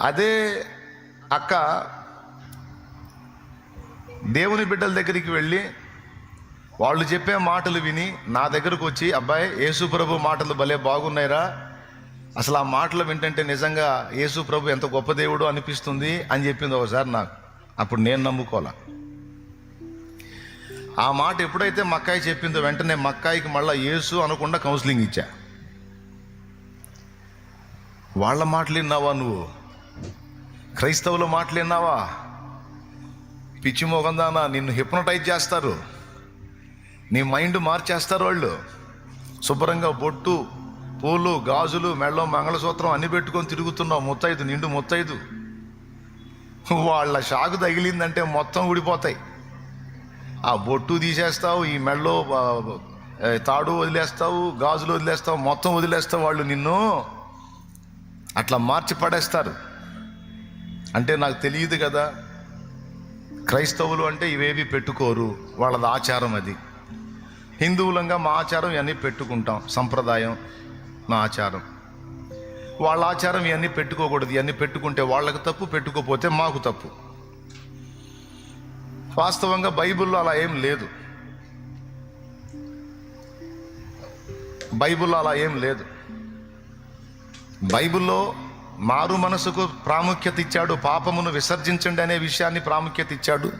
అదే అక్క దేవుని బిడ్డల దగ్గరికి వెళ్ళి వాళ్ళు చెప్పే మాటలు విని నా దగ్గరకు వచ్చి అబ్బాయి యేసుప్రభు మాటలు భలే బాగున్నాయిరా. అసలు ఆ మాటలు వింటంటే నిజంగా యేసుప్రభు ఎంత గొప్ప దేవుడు అనిపిస్తుంది అని చెప్పింది ఒకసారి నాకు. అప్పుడు నేను నమ్ముకోలే. ఆ మాట ఎప్పుడైతే మక్కాయి చెప్పిందో వెంటనే మక్కాయికి మళ్ళీ యేసు అనకుండా కౌన్సిలింగ్ ఇచ్చా. వాళ్ళ మాటలు విన్నావా నువ్వు? క్రైస్తవులు మాటలు విన్నావా? పిచ్చి మోగందానా నిన్ను హిప్నటైజ్ చేస్తారు. నీ మైండ్ మార్చేస్తారు వాళ్ళు. శుభ్రంగా బొట్టు పూలు గాజులు మెళ్ళం మంగళసూత్రం అన్ని పెట్టుకొని తిరుగుతున్నావు. ముత్తైదు నిండు ముత్తైదు. వాళ్ళ షాకు తగిలిందంటే మొత్తం ఊడిపోతాయి. ఆ బొట్టు తీసేస్తావు ఈ మెళ్ళో తాడు వదిలేస్తావు గాజులు వదిలేస్తావు మొత్తం వదిలేస్తావు వాళ్ళు నిన్ను. అట్లా మార్చి పడేస్తారు. అంటే నాకు తెలియదు కదా. క్రైస్తవులు అంటే ఇవేవి పెట్టుకోరు. వాళ్ళది ఆచారం అది. హిందువులంగా మా ఆచారం ఇవన్నీ పెట్టుకుంటాం. సంప్రదాయం మా ఆచారం. వాళ్ళ ఆచారం ఇవన్నీ పెట్టుకోకూడదు. ఇవన్నీ పెట్టుకుంటే వాళ్ళకు తప్పు పెట్టుకోపోతే మాకు తప్పు. వాస్తవంగా బైబిల్లో అలా ఏం లేదు. బైబిల్లో అలా ఏం లేదు. బైబిల్లో మారు మనసుకు ప్రాముఖ్యత ఇచ్చాడు. పాపమును విసర్జించండి అనే విషయాన్ని ప్రాముఖ్యత ఇచ్చాడు.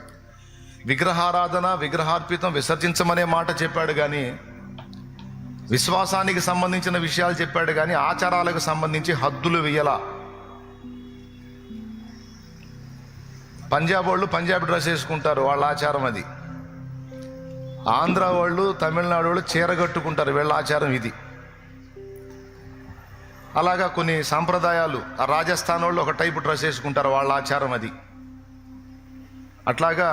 విగ్రహారాధన విగ్రహార్పితం విసర్జించమనే మాట చెప్పాడు కానీ విశ్వాసానికి సంబంధించిన విషయాలు చెప్పాడు కానీ ఆచారాలకు సంబంధించి హద్దులు వేయలా. పంజాబ్ వాళ్ళు పంజాబీ డ్రెస్ వేసుకుంటారు వాళ్ళ ఆచారం అది. ఆంధ్ర వాళ్ళు తమిళనాడు వాళ్ళు చీర కట్టుకుంటారు వీళ్ళ ఆచారం ఇది. అలాగా కొన్ని సాంప్రదాయాలు ఆ రాజస్థాన్ వాళ్ళు ఒక టైపు డ్రెస్ వేసుకుంటారు వాళ్ళ ఆచారం అది. అట్లాగా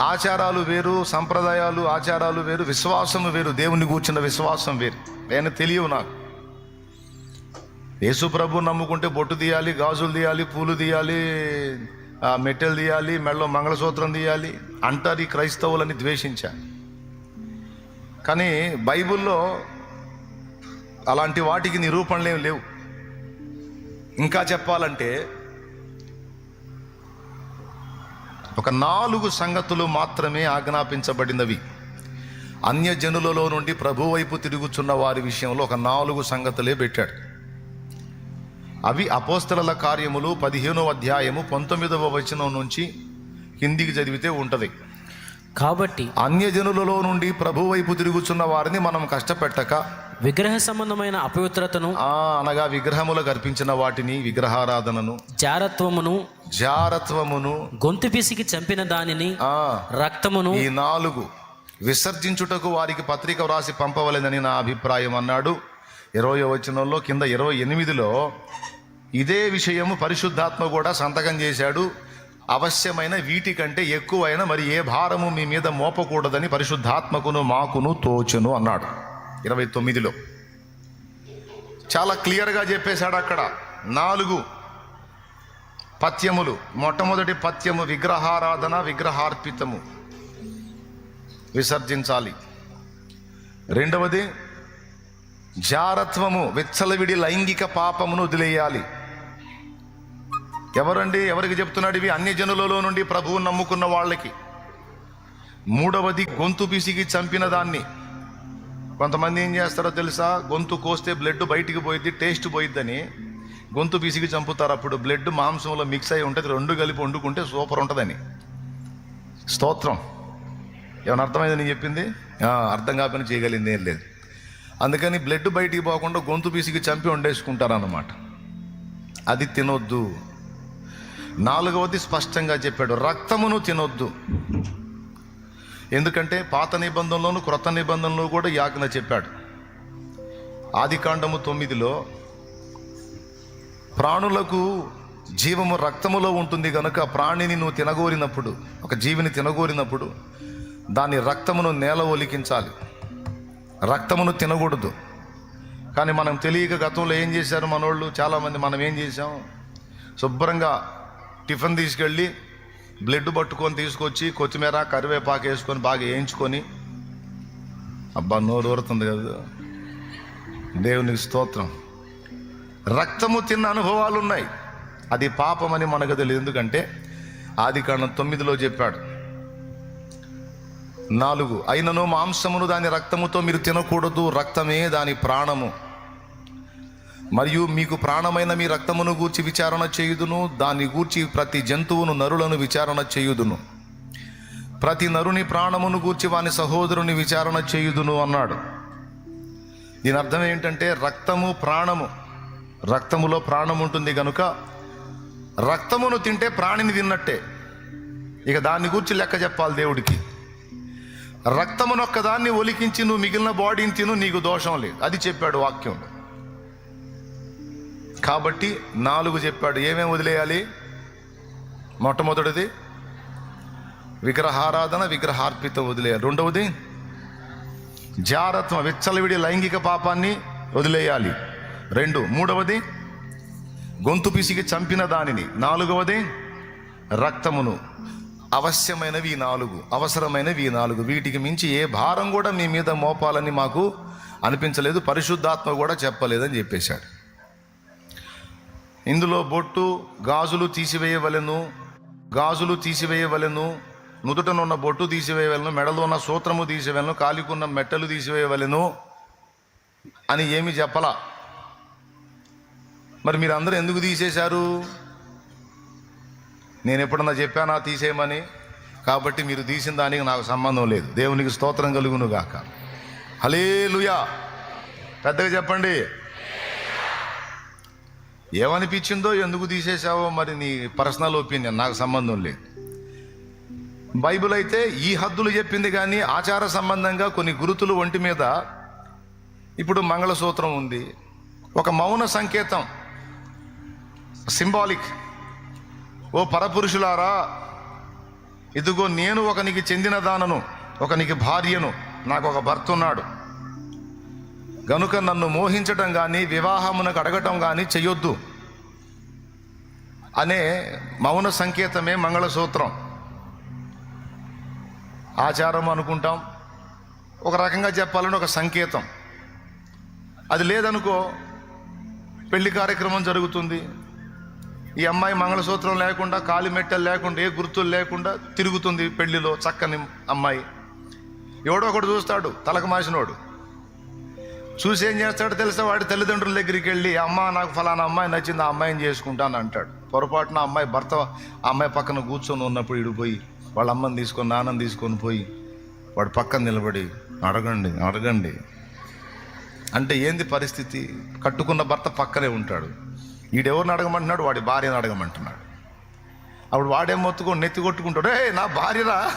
ఆచారాలు వేరు సంప్రదాయాలు ఆచారాలు వేరు విశ్వాసం వేరు దేవుని కూర్చున్న విశ్వాసం వేరు. నేను తెలియవు నాకు. యేసు ప్రభు నమ్ముకుంటే బొట్టు తీయాలి గాజులు తీయాలి పూలు తీయాలి ఆ, మెట్టెలు తీయాలి మెడలో మంగళసూత్రం తీయాలి అంటారు ఈ క్రైస్తవులని ద్వేషించా. కానీ బైబిల్లో అలాంటి వాటికి నిరూపణలు లేవు. ఇంకా చెప్పాలంటే ఒక నాలుగు సంగతులు మాత్రమే ఆజ్ఞాపించబడినవి. అన్యజనులలో నుండి ప్రభు వైపు తిరుగుచున్న వారి విషయంలో ఒక నాలుగు సంగతులే పెట్టాడు. అవి అపోస్తల కార్యములు పదిహేనో అధ్యాయము పంతొమ్మిదవ వచనం నుంచి కిందికి చదివితే ఉంటది. కాబట్టి అన్యజనులలో నుండి ప్రభు వైపు తిరుగుచున్న వారిని మనం కష్టపెట్టక విగ్రహ సంబంధమైన అపవిత్రతను ఆ అనగా విగ్రహములకు అర్పించిన వాటిని విగ్రహారాధనను జారత్వమును జారత్వమును గొంతు పిసికి చంపిన దానిని ఆ రక్తమును ఈ నాలుగు విసర్జించుటకు వారికి పత్రిక వ్రాసి పంపవలెనని నా అభిప్రాయం అన్నాడు. ఇరవై వచనంలో కింద ఇరవై ఎనిమిదిలో ఇదే విషయము పరిశుద్ధాత్మ కూడా సంతకం చేశాడు. అవశ్యమైన వీటికంటే ఎక్కువైన మరి ఏ భారము మీ మీద మోపకూడదని పరిశుద్ధాత్మకును మాకును తోచును అన్నాడు. ఇరవై తొమ్మిదిలో. చాలా క్లియర్గా చెప్పేశాడు అక్కడ. నాలుగు పత్యములు మొట్టమొదటి పత్యము విగ్రహారాధన విగ్రహార్పితము. విసర్జించాలి. రెండవది జారత్వము విచ్చలవిడి లైంగిక పాపమును వదిలేయాలి. ఎవరండి? ఎవరికి చెప్తున్నాడు ఇవి? అన్ని జనులలో నుండి ప్రభువు నమ్ముకున్న వాళ్ళకి. మూడవది గొంతు పిసికి చంపిన దాన్ని. కొంతమంది ఏం చేస్తారో తెలుసా? గొంతు కోస్తే బ్లడ్ బయటికి పోయిద్ది టేస్ట్ పోయిద్దని. గొంతు పిసికి చంపుతారు అప్పుడు బ్లడ్ మాంసంలో మిక్స్ అయి ఉంటుంది రెండు కలిపి వండుకుంటే సూపర్ ఉంటుందని. స్తోత్రం. ఏమైనా అర్థమైంది నేను చెప్పింది? అర్థం కాకుండా చేయగలిగింది ఏం లేదు. అందుకని బ్లడ్ బయటికి పోకుండా గొంతు పీసికి చంపి వండేసుకుంటారన్నమాట. అది తినొద్దు. నాలుగవది స్పష్టంగా చెప్పాడు రక్తమును తినొద్దు. ఎందుకంటే పాత నిబంధనలోను క్రొత్త నిబంధనలో కూడా యాజ్ఞ చెప్పాడు. ఆదికాండము తొమ్మిదిలో ప్రాణులకు జీవము రక్తములో ఉంటుంది కనుక ప్రాణిని నువ్వు తినగోరినప్పుడు ఒక జీవిని తినగోరినప్పుడు దాని రక్తమును నేల ఒలికించాలి. రక్తమును తినకూడదు. కానీ మనం తెలియక గతంలో ఏం చేశారు మనోళ్ళు? చాలామంది మనం ఏం చేసాం శుభ్రంగా టిఫిన్ తీసుకెళ్ళి బ్లడ్ పట్టుకొని తీసుకొచ్చి కొత్తిమీర కరివేపాకు వేసుకొని బాగా వేయించుకొని. అబ్బా నోరు ఊరుతుంది కదా. దేవునికి స్తోత్రం. రక్తము తిన్న అనుభవాలు ఉన్నాయి. అది పాపమని మనకు తెలియదు. ఎందుకంటే ఆది కాండం తొమ్మిదిలో చెప్పాడు. నాలుగు అయినను మాంసమును దాని రక్తముతో మీరు తినకూడదు. రక్తమే దాని ప్రాణము. మరియు మీకు ప్రాణమైన మీ రక్తమును గూర్చి విచారణ చేయుదును దాన్ని గూర్చి ప్రతి జంతువును నరులను విచారణ చేయుదును. ప్రతి నరుని ప్రాణమును గూర్చి వాని సహోదరుని విచారణ చేయుదును అన్నాడు. దీని అర్థం ఏంటంటే రక్తము ప్రాణము. రక్తములో ప్రాణం ఉంటుంది కనుక రక్తమును తింటే ప్రాణిని తిన్నట్టే. ఇక దాన్ని గూర్చి లెక్క చెప్పాలి దేవుడికి. రక్తమునొక్కదాన్ని ఒలికించి నువ్వు మిగిలిన బాడీని తిను నీకు దోషం లేదు. అది చెప్పాడు వాక్యం. కాబట్టి నాలుగు చెప్పాడు. ఏమేమి వదిలేయాలి? మొట్టమొదటిది విగ్రహారాధన విగ్రహార్పితం వదిలేయాలి. రెండవది జారత్వం విచ్చలవిడి లైంగిక పాపాన్ని వదిలేయాలి. రెండు మూడవది గొంతు పిసికి చంపిన దానిని. నాలుగవది రక్తమును. అవశ్యమైనవి నాలుగు అవసరమైనవి ఈ నాలుగు. వీటికి మించి ఏ భారం కూడా మీ మీద మోపాలని మాకు అనిపించలేదు. పరిశుద్ధాత్మ కూడా చెప్పలేదని చెప్పేశాడు. ఇందులో బొట్టు గాజులు తీసివేయవలెను గాజులు తీసివేయవలెను నుదుటనున్న బొట్టు తీసివేయవలను మెడలో ఉన్న సూత్రము తీసివేయలను కాలికున్న మెట్టలు తీసివేయవలెను అని ఏమి చెప్పలా. మరి మీరు అందరూ ఎందుకు తీసేశారు? నేను ఎప్పుడన్నా చెప్పానా తీసేయమని? కాబట్టి మీరు తీసిన దానికి నాకు సంబంధం లేదు. దేవునికి స్తోత్రం కలుగును గాక. హలేలుయా పెద్దగా చెప్పండి. ఏమనిపించిందో ఎందుకు తీసేసావో మరి నీ పర్సనల్ ఒపీనియన్ నాకు సంబంధం లేదు. బైబిల్ అయితే ఈ హద్దులు చెప్పింది కానీ ఆచార సంబంధంగా కొన్ని గురుతులు ఒంటి మీద ఇప్పుడు మంగళసూత్రం ఉంది. ఒక మౌన సంకేతం సింబాలిక్. ఓ పరపురుషులారా ఇదిగో నేను ఒకనికి చెందిన దానను ఒకనికి భార్యను నాకు ఒక భర్త ఉన్నాడు. గనుక నన్ను మోహించటం కానీ వివాహమునకు అడగటం కానీ చెయ్యొద్దు. అనే మౌన సంకేతమే మంగళసూత్రం. ఆచారం అనుకుంటాం. ఒక రకంగా చెప్పాలని ఒక సంకేతం. అది లేదనుకో పెళ్ళి కార్యక్రమం జరుగుతుంది. ఈ అమ్మాయి మంగళసూత్రం లేకుండా కాలి మెట్టలు లేకుండా ఏ గుర్తులు లేకుండా తిరుగుతుంది పెళ్ళిలో చక్కని అమ్మాయి. ఎవడో ఒకడు చూస్తాడు తలకు మాసినోడు. చూసి ఏం చేస్తాడో తెలుసా? వాడి తల్లిదండ్రుల దగ్గరికి వెళ్ళి అమ్మ నాకు ఫలానా అమ్మాయి నచ్చింది ఆ అమ్మాయిని చేసుకుంటాను అంటాడు. పొరపాటున అమ్మాయి భర్త ఆ అమ్మాయి పక్కన కూర్చొని ఉన్నప్పుడు ఇడిపోయి వాళ్ళ అమ్మని తీసుకొని నాన్నని తీసుకొని పోయి వాడు పక్కన నిలబడి అడగండి అడగండి. అంటే ఏంది పరిస్థితి? కట్టుకున్న భర్త పక్కనే ఉంటాడు. ఈడెవరిని అడగమంటున్నాడు? వాడి భార్యను అడగమంటున్నాడు. అప్పుడు వాడేం మొత్తుకొని నెత్తి కొట్టుకుంటాడు ఏ నా భార్యరా?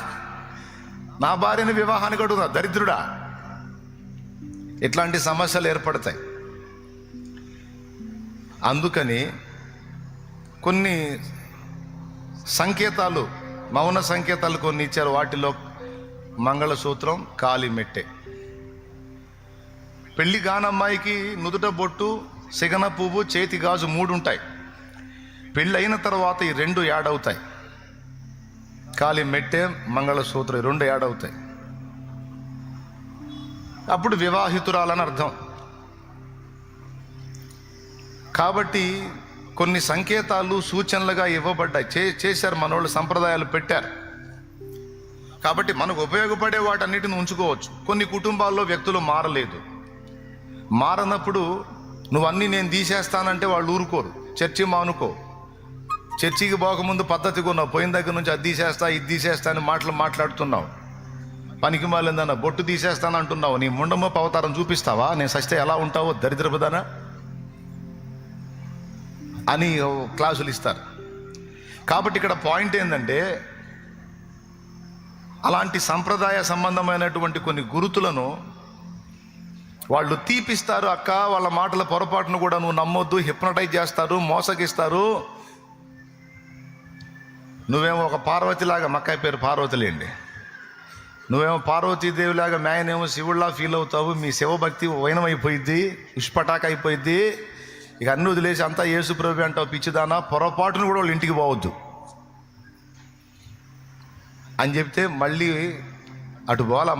నా భార్యని వివాహానికి అడుగుదా దరిద్రుడా? ఇట్లాంటి సమస్యలు ఏర్పడతాయి. అందుకని కొన్ని సంకేతాలు మౌన సంకేతాలు కొన్ని ఇచ్చారు. వాటిలో మంగళసూత్రం కాలిమెట్టే పెళ్ళి కానమ్మాయికి నుదుట బొట్టు సిగన పువ్వు చేతి గాజు మూడు ఉంటాయి పెళ్ళి అయిన తర్వాత ఈ రెండు యాడ్ అవుతాయి కాలి మెట్టే మంగళసూత్రం రెండు యాడ్ అవుతాయి అప్పుడు వివాహితురాలని అర్థం. కాబట్టి కొన్ని సంకేతాలు సూచనలుగా ఇవ్వబడ్డాయి. చే చేశారు మనోళ్ళు సంప్రదాయాలు పెట్టారు. కాబట్టి మనకు ఉపయోగపడే వాటన్నిటిని ఉంచుకోవచ్చు. కొన్ని కుటుంబాల్లో వ్యక్తులు మారలేదు. మారనప్పుడు నువ్వు అన్నీ నేను తీసేస్తానంటే వాళ్ళు ఊరుకోరు. చర్చి మానుకో. చర్చికి పోకముందు పద్ధతిగా ఉన్నావు పోయిన దగ్గర నుంచి అది తీసేస్తా ఇది తీసేస్తా అని మాటలు మాట్లాడుతున్నావు. పనికి మాలిందన్న బొట్టు తీసేస్తాను అంటున్నావు నీ ముండమ్మ అవతారం చూపిస్తావా? నేను సస్తే ఎలా ఉంటావో దరిద్రపదానా? అని క్లాసులు ఇస్తారు. కాబట్టి ఇక్కడ పాయింట్ ఏంటంటే అలాంటి సంప్రదాయ సంబంధమైనటువంటి కొన్ని గురుతులను వాళ్ళు తీపిస్తారు అక్క వాళ్ళ మాటల పొరపాటును కూడా నువ్వు నమ్మొద్దు హిప్నటైజ్ చేస్తారు మోసగిస్తారు. నువ్వేమో ఒక పార్వతిలాగా మక్కాయి పేరు పార్వతిలేండి. నువ్వేమో పార్వతీదేవిలాగా మేయనేమో శివుడిలా ఫీల్ అవుతావు మీ శివభక్తి వైనమైపోయిద్ది ఇష్పటాక్ అయిపోయిద్ది ఇక అన్ని వదిలేసి అంతా యేసు ప్రభు అంటావు పిచ్చిదానా పొరపాటును కూడా వాళ్ళు ఇంటికి పోవద్దు. అని చెప్తే మళ్ళీ అటు పోవాలా